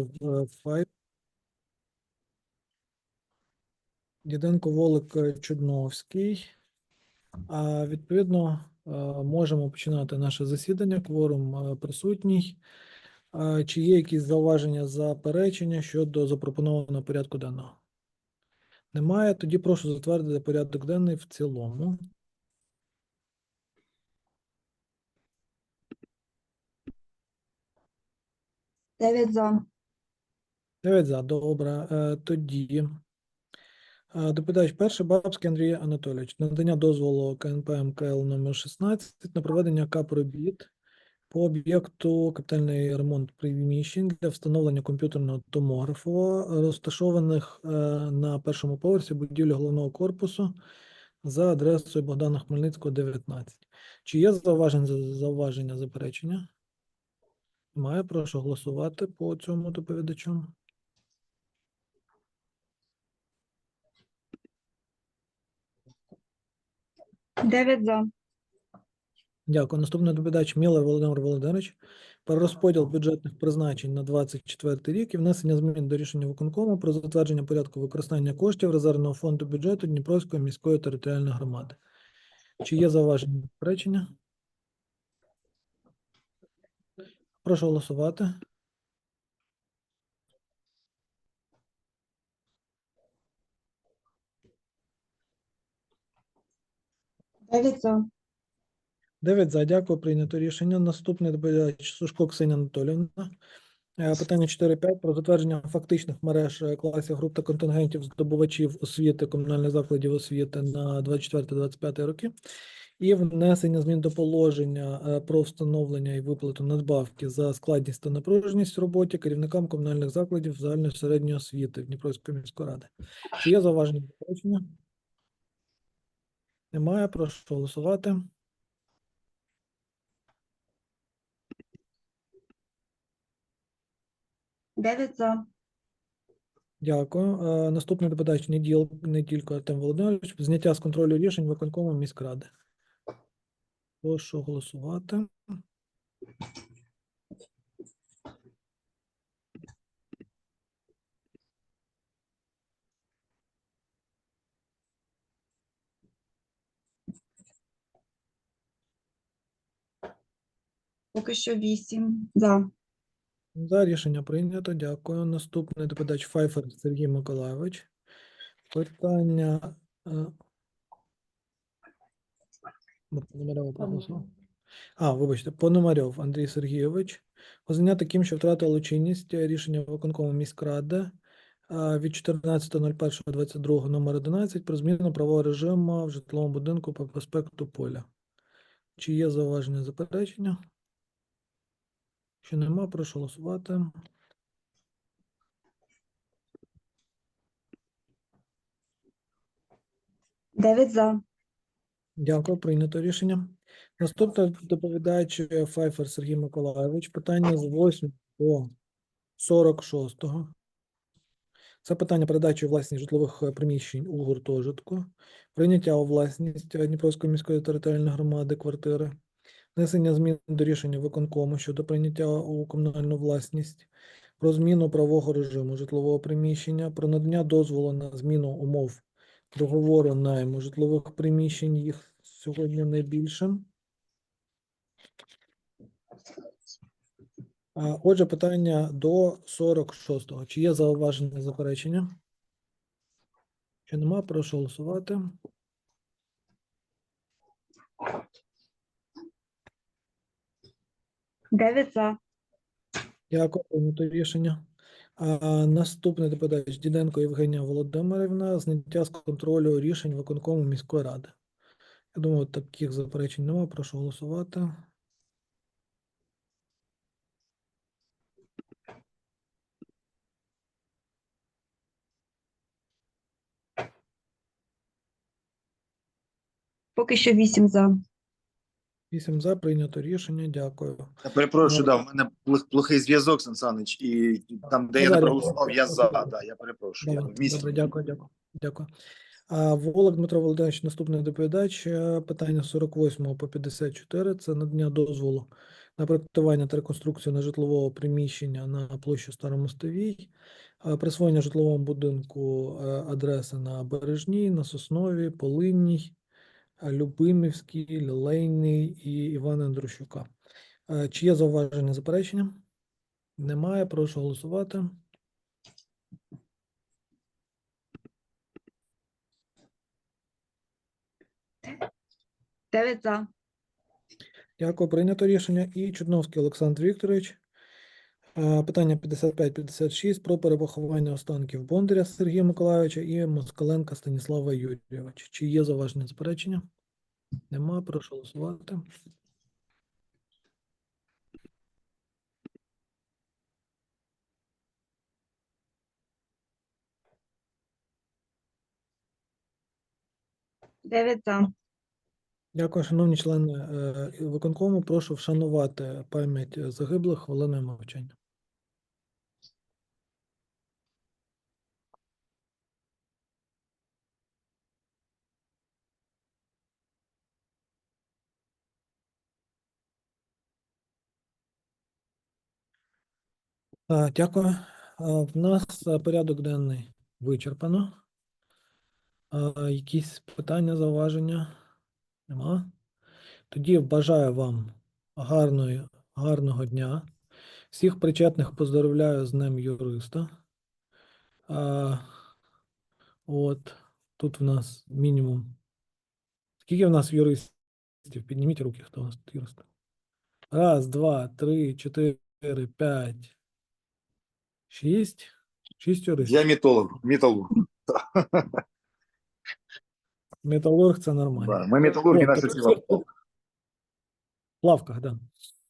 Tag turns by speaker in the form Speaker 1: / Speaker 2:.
Speaker 1: е, Діденко Волик е, Чудновський. А відповідно, е, можемо починати наше засідання. Кворум присутній. Чи є якісь зауваження заперечення щодо запропонованого порядку денного? Немає. Тоді прошу затвердити порядок денний в цілому.
Speaker 2: Дев'ять за.
Speaker 1: 9 за, добре. Е, Тоді е, доповідач перший Бабський Андрій Анатолійович. Надання дозволу КНП МКЛ номер 16 на проведення капробіт по об'єкту капітальний ремонт приміщень для встановлення комп'ютерного томографу, розташованих е, на першому поверсі будівлі головного корпусу за адресою Богдана Хмельницького, 19. Чи є зауваження, зауваження, заперечення? Немає. Прошу голосувати по цьому доповідачу.
Speaker 2: Дев'ять за.
Speaker 1: Дякую. Наступний доповідач Мілер Володимир Володимирович. Про розподіл бюджетних призначень на 24 рік і внесення змін до рішення виконкому про затвердження порядку використання коштів резервного фонду бюджету Дніпровської міської територіальної громади. Чи є зауваження заперечення? Прошу голосувати.
Speaker 2: Дев'ять за.
Speaker 1: 9 за. Дякую. Прийнято рішення. Наступний доповідач Сушко Ксенія Анатоліївна. Е, Питання 4.5 про затвердження фактичних мереж е, класів груп та контингентів здобувачів освіти комунальних закладів освіти на 24-25 роки і внесення змін до положення е, про встановлення і виплату надбавки за складність та напруженість в роботі керівникам комунальних закладів загальної середньої освіти Дніпровської міської ради. Чи є зауваження заперечення? Немає. Прошу голосувати.
Speaker 2: Дев'ять за.
Speaker 1: Дякую. Е, Наступний доповідач неділ, неділько Артем Володимирович. Зняття з контролю рішень виконкому міськради. Прошу голосувати.
Speaker 2: Поки що вісім за.
Speaker 1: За рішення прийнято. Дякую. Наступний доповідач Файфер Сергій Миколайович. Питання. е, Пономарьов. А, вибачте, Пономарьов Андрій Сергійович. Визнання таким, що втратило чинність рішення виконкому міськради е, від 14.01.22 номер 11 про зміну правового режиму в житловому будинку по проспекту Поля. Чи є зауваження заперечення? Що нема, прошу голосувати.
Speaker 2: Дев'ять за.
Speaker 1: Дякую, прийнято рішення. Наступний доповідач Файфер Сергій Миколайович. Питання з 8 до 46. Це питання передачі власність житлових приміщень у гуртожитку, прийняття у власність Дніпровської міської територіальної громади квартири, внесення змін до рішення виконкому щодо прийняття у комунальну власність, про зміну правового режиму житлового приміщення, про надання дозволу на зміну умов договору найму житлових приміщень, їх сьогодні найбільше. Отже, питання до 46-го. Чи є зауваження заперечення? Чи нема, прошу голосувати.
Speaker 2: Дев'ять за.
Speaker 1: Дякую, прийнято рішення. А, наступний доповідач Діденко Євгенія Володимирівна. Зняття з контролю рішень виконкому міської ради. Я думаю, таких заперечень немає. Прошу голосувати.
Speaker 2: Поки що вісім за.
Speaker 1: Вісім за прийнято рішення. Дякую.
Speaker 3: Я перепрошую, да, в мене плох- плохий зв'язок, Сан Санич, і там, де я не
Speaker 1: Далі.
Speaker 3: проголосував, я за. Да, я перепрошую. Я
Speaker 1: Добре,
Speaker 3: в місті.
Speaker 1: добре, дякую, дякую. Дякую. А, Волок Дмитро Володимирович, наступний доповідач. Е, Питання з 48 по 54. Це надання дозволу на проектування та реконструкцію нежитлового приміщення на площі Старомостовій, е, присвоєння житловому будинку е, адреси на Бережній, на Сосновій, Полинній, Любимівській, Лілейний і Івана Андрущука. Е, Чи є зауваження заперечення? Немає. Прошу голосувати.
Speaker 2: Дев'ять за.
Speaker 1: Дякую, прийнято рішення. І Чудновський Олександр Вікторович. Е, Питання 55-56 про перепоховання останків Бондаря Сергія Миколайовича і Москаленка Станіслава Юрійовича. Чи є зауваження заперечення? Нема. Прошу голосувати.
Speaker 2: Дев'ять за.
Speaker 1: Дякую, шановні члени е, виконкому. Прошу вшанувати пам'ять загиблих хвилиною мовчання. Дякую. В нас е, порядок денний вичерпано. Якісь питання, зауваження? Нема? Тоді бажаю вам гарної, гарного дня. Всіх причетних поздоровляю з Днем юриста. От тут в нас мінімум. Скільки в нас юристів? Підніміть руки, хто у нас тут юрист. Раз, два, три, чотири, п'ять, шість. Шість юристів.
Speaker 3: Я металлург. металлург.
Speaker 1: Металург це нормально.
Speaker 3: Да, ми металлурги,
Speaker 1: Вот,
Speaker 3: наші
Speaker 1: так всіх тут- В лавках, да.